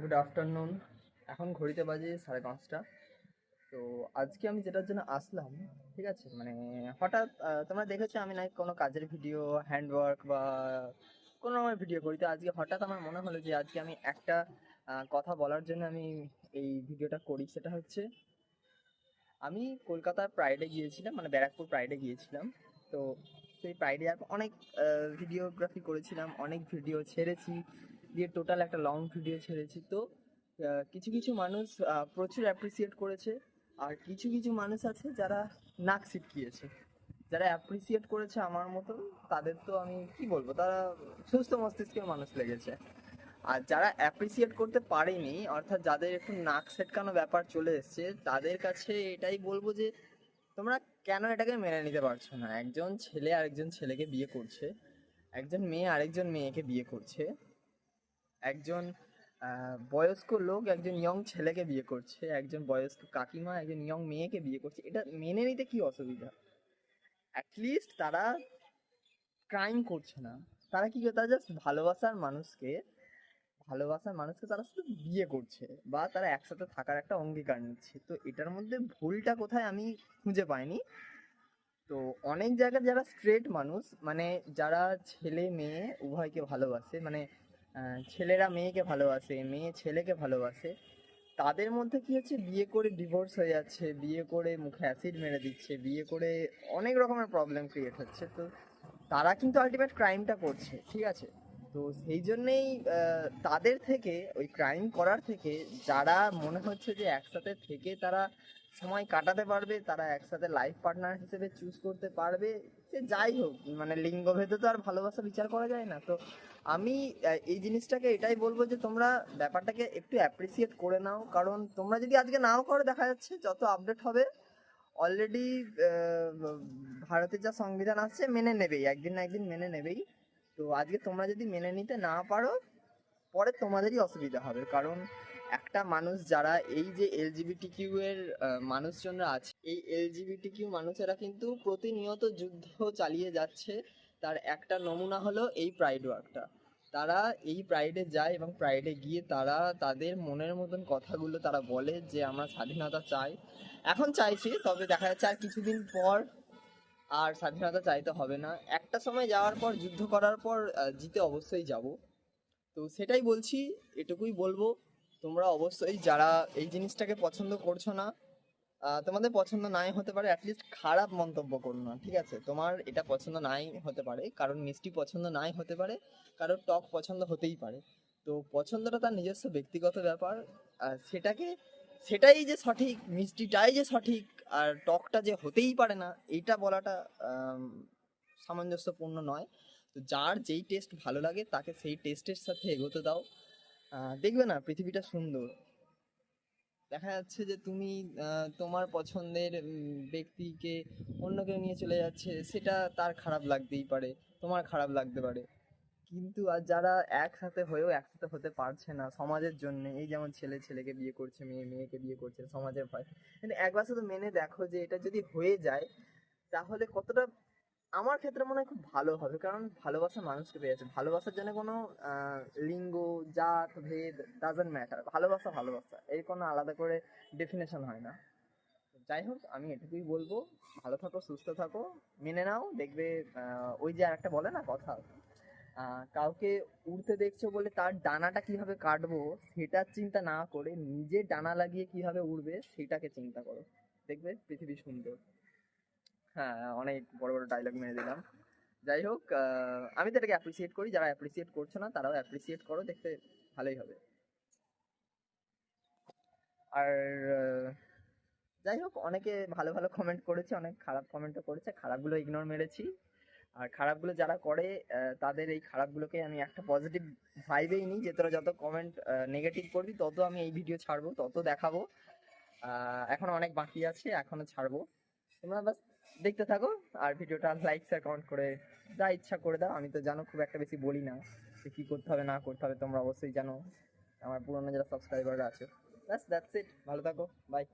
Good afternoon এখন ঘড়িতে বাজে সাড়ে পাঁচটা। তো আজকে আমি যেটার জন্য আসলাম, ঠিক আছে? মানে হঠাৎ তোমরা দেখেছ আমি না কোনো কাজের ভিডিও হ্যান্ডওয়ার্ক বা কোনো রকমের ভিডিও করি। তো আজকে হঠাৎ আমার মনে হলো যে আজকে আমি একটা কথা বলার জন্য আমি এই ভিডিওটা করি। সেটা হচ্ছে, আমি কলকাতার প্রাইডে গিয়েছিলাম মানে ব্যারাকপুর প্রাইডে গিয়েছিলাম। তো সেই প্রাইডে অনেক ভিডিওগ্রাফি করেছিলাম, অনেক ভিডিও ছেড়েছি। দিয়ে টোটাল একটা লং ভিডিও ছেড়েছি। তো কিছু কিছু মানুষ প্রচুর অ্যাপ্রিসিয়েট করেছে আর কিছু কিছু মানুষ আছে যারা নাক ছিটকিয়েছে যারা অ্যাপ্রিসিয়েট করেছে আমার মতন, তাদের তো আমি কি বলব, তারা সুস্থ মস্তিষ্কের মানুষ লেগেছে। আর যারা অ্যাপ্রিসিয়েট করতে পারেনি, অর্থাৎ যাদের একটু নাক সেটকানো ব্যাপার চলে এসছে, তাদের কাছে এটাই বলব যে, তোমরা কেন এটাকে মেনে নিতে পারছ না? একজন ছেলে আরেকজন ছেলেকে বিয়ে করছে, একজন মেয়ে আরেকজন মেয়েকে বিয়ে করছে। একজন বয়স্ক লোক একজন ইয়ং ছেলেকে বিয়ে করছে, একজন বয়স্ক কাকিমা, একজন ইয়ং মেয়েকে বিয়ে করছে। এটা মেনে নিতে কি অসুবিধা? অ্যাটলিস্ট তারা ক্রাইম করছে না। তারা কি তারা জাস্ট ভালোবাসার মানুষকে ভালোবাসার মানুষকে তারা শুধু বিয়ে করছে বা তারা একসাথে থাকার একটা অঙ্গীকার নিচ্ছে। তো এটার মধ্যে ভুলটা কোথায় আমি খুঁজে পাইনি। তো অনেক জায়গায় যারা স্ট্রেট মানুষ মানে যারা ছেলে, মেয়ে উভয়কে ভালোবাসে মানে ছেলেরা মেয়েকে ভালোবাসে, মেয়ে ছেলেকে ভালোবাসে। তাদের মধ্যে কি হচ্ছে, বিয়ে করে ডিভোর্স হয়ে যাচ্ছে, বিয়ে করে মুখে অ্যাসিড মেরে দিচ্ছে, বিয়ে করে অনেক রকমের প্রবলেম ক্রিয়েট হচ্ছে। তো তারা কিন্তু আলটিমেট ক্রাইমটা করছে, ঠিক আছে? তো সেই জন্যেই তাদের থেকে, ওই ক্রাইম করার থেকে যারা মনে হচ্ছে যে একসাথে থেকে তারা সময় কাটাতে পারবে, তারা একসাথে লাইফ পার্টনার হিসেবে চুজ করতে পারবে। সে যাই হোক মানে লিঙ্গভেদে তো আর ভালোবাসা বিচার করা যায় না। তো আমি এই জিনিসটাকে এটাই বলব যে তোমরা ব্যাপারটাকে একটু অ্যাপ্রিসিয়েট করে নাও। কারণ তোমরা যদি আজকে নাও করো, দেখা যাচ্ছে যত আপডেট হবে অলরেডি ভারতের যা সংবিধান আছে, মেনে নেবেই, একদিন না একদিন মেনে নেবেই। তো আজকে তোমরা যদি মেনে নিতে না পারো পরে তোমাদেরই অসুবিধা হবে। কারণ একটা মানুষ যারা এই যে এলজিবিটি কিউ এর মানুষজনরা আছে, এই এলজিবিটি কিউ মানুষেরা কিন্তু প্রতিনিয়ত যুদ্ধ চালিয়ে যাচ্ছে। তার একটা নমুনা হলো এই প্রাইড ওয়ার্কটা তারা এই প্রাইডে যায় এবং প্রাইডে গিয়ে তারা তাদের মনের মতন কথাগুলো তারা বলে যে, আমরা স্বাধীনতা চাই। এখন চাইছি, তবে দেখা যাচ্ছে আর কিছুদিন পর আর স্বাধীনতা চাইতে হবে না। একটা সময় যাওয়ার পর, যুদ্ধ করার পর জিতে অবশ্যই যাব। তো সেটাই বলছি, এটুকুই বলব। তোমরা অবশ্যই যারা এই জিনিসটাকে পছন্দ করছ না তোমাদের পছন্দ নাই হতে পারে অ্যাটলিস্ট খারাপ মন্তব্য করো না, ঠিক আছে? তোমার এটা পছন্দ নাই হতে পারে, কারণ মিষ্টি পছন্দ নাই হতে পারে, কারোর টক পছন্দ হতেই পারে। তো পছন্দটা তার নিজস্ব ব্যক্তিগত ব্যাপার আর সেটাকে, সেটাই যে সঠিক, মিষ্টিটাই যে সঠিক, আর টকটা যে হতেই পারে না এইটা বলাটা সামঞ্জস্যপূর্ণ নয়। তো যার যেই টেস্ট ভালো লাগে, তাকে সেই টেস্টের সাথে এগোতে দাও। দেখবে না, পৃথিবীটা সুন্দর। দেখা যাচ্ছে যে তুমি তোমার পছন্দের ব্যক্তিকে অন্য কেউ নিয়ে চলে যাচ্ছে, সেটা তার খারাপ লাগতেই পারে, তোমার খারাপ লাগতে পারে। কিন্তু আর যারা একসাথে হয়েও একসাথে হতে পারছে না সমাজের জন্য, এই যেমন ছেলে ছেলেকে বিয়ে করছে, মেয়ে মেয়েকে বিয়ে করছে, সমাজের ভয়। কিন্তু একবার শুধু মেনে দেখো যে এটা যদি হয়ে যায়, তাহলে কতটা আমার ক্ষেত্রে মনে হয় খুব ভালো হবে, কারণ ভালোবাসা মানুষকে পেয়েছে। ভালোবাসার জন্য কোনো লিঙ্গ, জাত, ভেদ ডাজেন্ট ম্যাটার ভালোবাসা ভালোবাসা, এর কোনো আলাদা করে ডেফিনেশন হয় না। যাই হোক, আমি এটুকুই বলব, ভালো থাকো, সুস্থ থাকো, মেনে নাও, দেখবে ওই যে আরেকটা বলে না কথা কাউকে উড়তে দেখছ বলে তার ডানাটা কীভাবে কাটবো সেটার চিন্তা না করে নিজের ডানা লাগিয়ে কীভাবে উড়বে, সেটাকে চিন্তা করো। দেখবে, পৃথিবী সুন্দর। হ্যাঁ অনেক বড় বড় ডায়লগ মেরে দিলাম। যাই হোক আমি তো এটাকে অ্যাপ্রিসিয়েট করি, যারা অ্যাপ্রিসিয়েট করছ না, তারাও অ্যাপ্রিসিয়েট করো, দেখতে ভালোই হবে। আর যাই হোক, অনেকে ভালো ভালো কমেন্ট করেছে, অনেক খারাপ কমেন্টও করেছে, খারাপগুলো ইগনোর মেরেছি। আর খারাপগুলো যারা করে তাদের এই খারাপগুলোকে আমি একটা পজিটিভ ভাইবেই নিই, যে তোরা যত কমেন্ট নেগেটিভ করবি, তত আমি এই ভিডিও ছাড়বো, তত দেখাবো। এখনও অনেক বাকি আছে, এখনও ছাড়বো। তোমরা বাস দেখতে থাকো আর ভিডিওটা লাইক শেয়ার কমেন্ট করে যা ইচ্ছা করে দাও। আমি তো জানো খুব একটা বেশি বলি না যে কী করতে হবে, না করতে হবে, তোমরা অবশ্যই জানো। আমার পুরোনো যারা সাবস্ক্রাইবাররা আছে, ব্যাস দ্যাটস ইট ভালো থাকো বাই